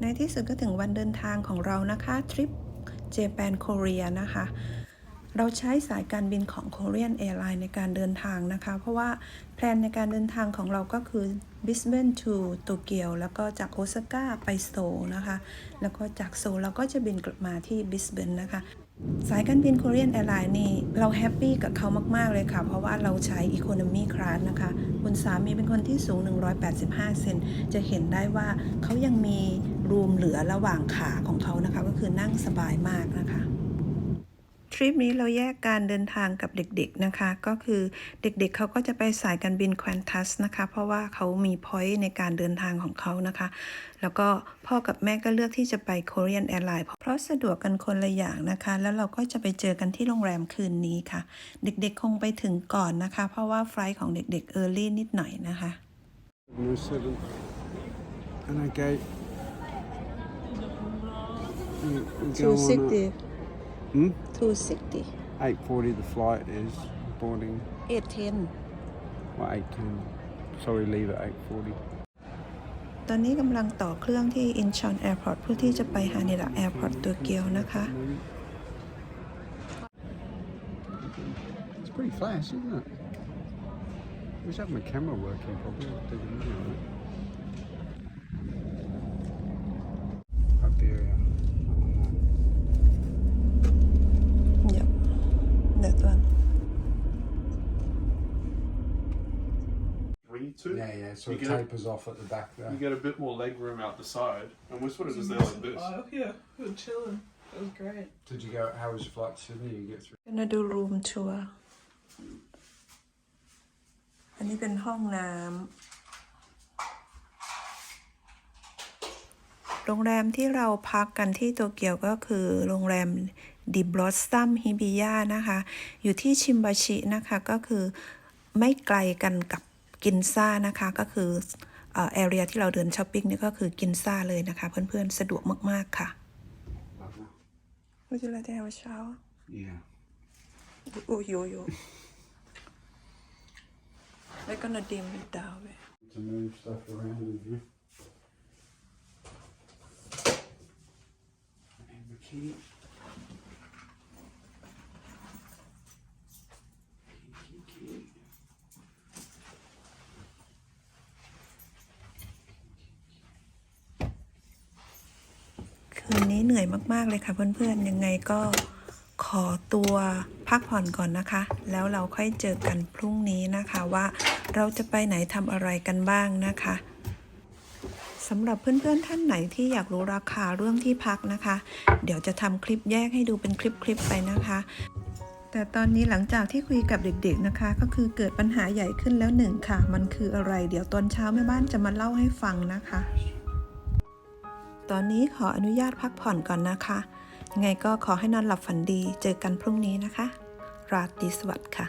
ในที่สุดก็ถึงวันเดินทางของเรานะคะทริปเจแปนโคเรียนะคะ เราใช้สายการบินของ Korean Airline ในการเดินทางนะคะ เพราะว่าแพลนในการเดินทางของเราก็คือ Brisbane to โตเกียวแล้วก็จากโอซาก้าไปโซนะคะ แล้วก็จากโซเราก็จะบินกลับมาที่ Brisbane นะคะสายการบิน Korean Airline นี่ เราแฮปปี้กับเขามาก ๆ เลยค่ะ เพราะว่าเราใช้ Economy Class นะคะ คุณสามีเป็นคนที่สูง 185 เซนจะเห็นได้ว่าเขายังมี รูมเหลือระหว่างขาของเขานะคะ ก็คือนั่งสบายมากนะคะทริปนี้เราแยกการเดินทางกับเด็กๆนะคะ ก็คือเด็กๆเขาก็จะไปสายการบิน Qantas นะคะ เพราะว่าเขามี point ในการเดินทางของเขานะคะ แล้วก็พ่อกับแม่ก็เลือกที่จะไป Korean Airlines เพราะสะดวกกันคนละอย่างนะคะ แล้วเราก็จะไปเจอกันที่โรงแรมคืนนี้ค่ะ เด็กๆคงไปถึงก่อนนะคะ เพราะว่าไฟลท์ของเด็กๆ early นิดหน่อยนะคะ 707 and I gate. You- you go on 260 at- Hmm? 260 840 the flight is boarding. 810 Well, 810. Sorry, leave at 840. ตอนนี้กำลังต่อเครื่องที่ Incheon Airport เพื่อที่จะไปฮานิดะ Airport ตัวเกียวนะคะ It's pretty flash, isn't it? I wish I had my camera working properly. I'll take a video of it. When you two, Yeah, yeah. So You it get it- tapers off at the back there. you get a bit more leg room out the side, and we're sort of just there like this. Oh yeah, we were chilling. It was great. Did you go? How was your flight to Sydney? You get through. gonna do room tour อันนี้เป็นห้องน้ำ โรงแรมที่เราพักกันที่โตเกียวก็คือโรงแรมดิบลอสซัมฮิบิยานะคะ อยู่ที่ชิมบาชินะคะ ก็คือไม่ไกลกันกับ กินซ่านะคะก็คือเอ่อ area ที่เราเดินช้อปปิ้งนี่ก็คือกินซ่าเลยนะคะ เพื่อนๆ สะดวกมาก ๆ ค่ะ Would you like to have a shower? Yeah. Oh, yo, yo. We're gonna dim it down. eh? To move stuff around in here. And the key. Key, คืนนี้เหนื่อยมาก ๆ เลยค่ะเพื่อนๆ ยังไงก็ขอตัวพักผ่อนก่อนนะคะ แล้วเราค่อยเจอกันพรุ่งนี้นะคะว่าเราจะไปไหนทำอะไรกันบ้างนะคะสำหรับเพื่อนๆท่านไหนที่อยากรู้ราคาเรื่องที่พักนะคะ เดี๋ยวจะทำคลิปแยกให้ดูเป็นคลิปๆไปนะคะ แต่ตอนนี้หลังจากที่คุยกับเด็กๆนะคะ ก็คือเกิดปัญหาใหญ่ขึ้นแล้วหนึ่งค่ะ มันคืออะไร เดี๋ยวตอนเช้าแม่บ้านจะมาเล่าให้ฟังนะคะ ตอนนี้ขออนุญาตพักผ่อนก่อนนะคะ ยังไงก็ขอให้นอนหลับฝันดี เจอกันพรุ่งนี้นะคะ ราตรีสวัสดิ์ค่ะ